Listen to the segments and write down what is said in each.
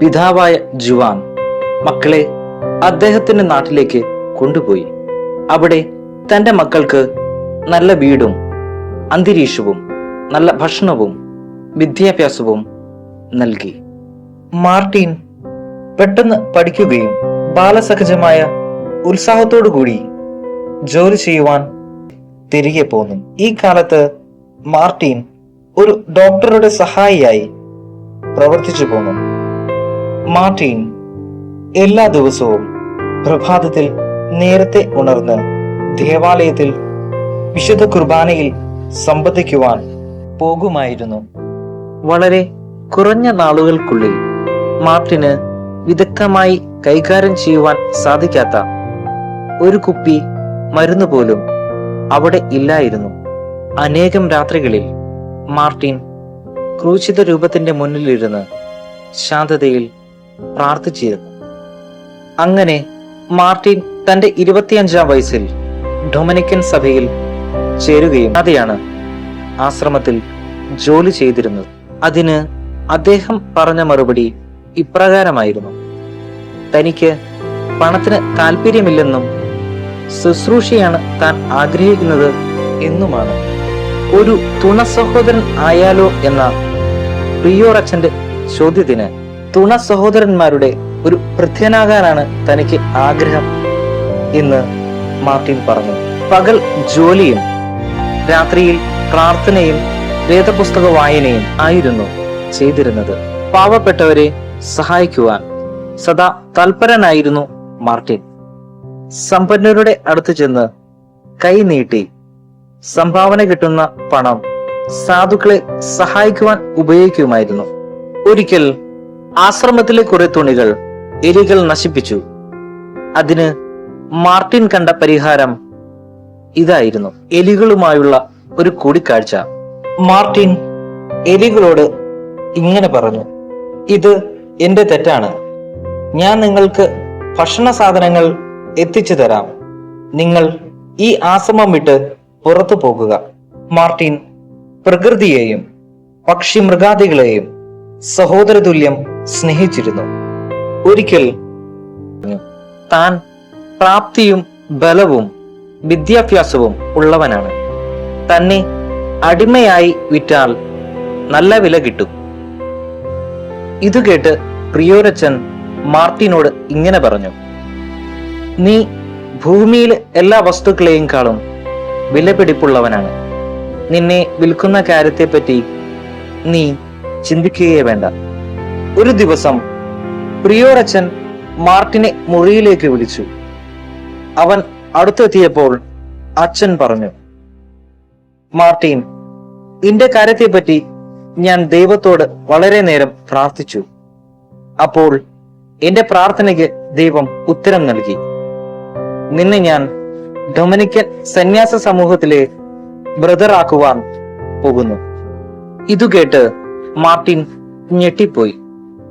പിതാവായ ജുവാൻ മക്കളെ അദ്ദേഹത്തിന്റെ നാട്ടിലേക്ക് കൊണ്ടുപോയി. അവിടെ തന്റെ മക്കൾക്ക് നല്ല വീടും അന്തരീക്ഷവും നല്ല ഭക്ഷണവും വിദ്യാഭ്യാസവും നൽകി. മാർട്ടിൻ പെട്ടെന്ന് പഠിക്കുകയും ബാലസഹജമായ ഉത്സാഹത്തോടു കൂടി ജോലി ചെയ്യുവാൻ തിരികെ പോന്നു. ഈ കാലത്ത് മാർട്ടിൻ ഒരു ഡോക്ടറുടെ സഹായിയായി പ്രവർത്തിച്ചു പോന്നു. മാർട്ടിൻ എല്ലാ ദിവസവും പ്രഭാതത്തിൽ നേരത്തെ ഉണർന്ന് ദേവാലയത്തിൽ വിശുദ്ധ കുർബാനയിൽ സംബന്ധിക്കുവാൻ പോകുമായിരുന്നു. വളരെ കുറഞ്ഞ നാളുകൾക്കുള്ളിൽ മാർട്ടിന് വിദഗ്ധമായി കൈകാര്യം ചെയ്യുവാൻ സാധിക്കാത്ത ഒരു കുപ്പി മരുന്ന് പോലും അവിടെ ഇല്ലായിരുന്നു. അനേകം രാത്രികളിൽ മാർട്ടിൻ ക്രൂശിത രൂപത്തിന്റെ മുന്നിലിരുന്ന് ശാന്തതയിൽ പ്രാർത്ഥിച്ചിരുന്നു. അങ്ങനെ മാർട്ടിൻ തന്റെ ഇരുപത്തിയഞ്ചാം വയസ്സിൽ ഡൊമിനിക്കൻ സഭയിൽ ചേരുകയും അതെയാണ് ആശ്രമത്തിൽ ജോലി ചെയ്തിരുന്നത്. അതിന് അദ്ദേഹം പറഞ്ഞ മറുപടി ഇപ്രകാരമായിരുന്നു. തനിക്ക് പണത്തിന് താല്പര്യമില്ലെന്നും ശുശ്രൂഷയാണ് താൻ ആഗ്രഹിക്കുന്നത് എന്നുമാണ്. ഒരു തുണ സഹോദരൻ ആയാലോ എന്ന പ്രിയോറച്ചന്റെ ചോദ്യത്തിന് തുണ സഹോദരന്മാരുടെ ഒരു പ്രത്യനാകാനാണ് തനിക്ക് ആഗ്രഹം എന്ന് മാർട്ടിൻ പറഞ്ഞു. പകൽ ജോലിയും രാത്രിയിൽ പ്രാർത്ഥനയും വേദപുസ്തക വായനയും ആയിരുന്നു ചെയ്തിരുന്നത്. പാവപ്പെട്ടവരെ സഹായിക്കുവാൻ സദാ തൽപരനായിരുന്നു മാർട്ടിൻ. സമ്പന്നരുടെ അടുത്ത് ചെന്ന് കൈ നീട്ടി സംഭാവന കിട്ടുന്ന പണം സാധുക്കളെ സഹായിക്കുവാൻ ഉപയോഗിക്കുമായിരുന്നു. ഒരിക്കൽ ആശ്രമത്തിലെ കുറെ തുണികൾ എലികൾ നശിപ്പിച്ചു. അതിന് മാർട്ടിൻ കണ്ട പരിഹാരം ഇതായിരുന്നു. എലികളുമായുള്ള ഒരു കൂടിക്കാഴ്ച. മാർട്ടിൻ എലികളോട് ഇങ്ങനെ പറഞ്ഞു ഇത് എന്റെ തെറ്റാണ്. ഞാൻ നിങ്ങൾക്ക് ഭക്ഷണ സാധനങ്ങൾ എത്തിച്ചു തരാം. നിങ്ങൾ ഈ ആശ്രമം വിട്ട് പുറത്തു പോകുക. മാർട്ടിൻ പ്രകൃതിയെയും പക്ഷി മൃഗാദികളെയും സഹോദരതുല്യം സ്നേഹിച്ചിരുന്നു. ഒരിക്കൽ താൻ പ്രാപ്തിയും ബലവും വിദ്യാഭ്യാസവും ഉള്ളവനാണ്. തന്നെ അടിമയായി വിറ്റാൽ നല്ല വില കിട്ടും. ഇത് കേട്ട് പ്രിയോരച്ചൻ മാർട്ടിനോട് ഇങ്ങനെ പറഞ്ഞു നീ ഭൂമിയിലെ എല്ലാ വസ്തുക്കളെയും കാളും വിലപിടിപ്പുള്ളവനാണ്. നിന്നെ വിൽക്കുന്ന കാര്യത്തെപ്പറ്റി നീ ചിന്തിക്കുകയേ വേണ്ട. ഒരു ദിവസം പ്രിയോരച്ചൻ മാർട്ടിനെ മുറിയിലേക്ക് വിളിച്ചു. അവൻ അടുത്തെത്തിയപ്പോൾ അച്ഛൻ പറഞ്ഞു മാർട്ടിൻ ഇന്റെ കാര്യത്തെപ്പറ്റി ഞാൻ ദൈവത്തോട് വളരെ നേരം പ്രാർത്ഥിച്ചു. അപ്പോൾ എന്റെ പ്രാർത്ഥനയ്ക്ക് ദൈവം ഉത്തരം നൽകി. നിന്നെ ഞാൻ ഡൊമിനിക്കൻ സന്യാസ സമൂഹത്തിലെ ബ്രദറാക്കുവാൻ പോകുന്നു. ഇതു കേട്ട് മാർട്ടിൻ ഞെട്ടിപ്പോയി.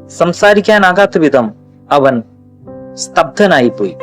സംസാരിക്കാനാകാത്ത വിധം അവൻ സ്തബ്ധനായിപ്പോയി.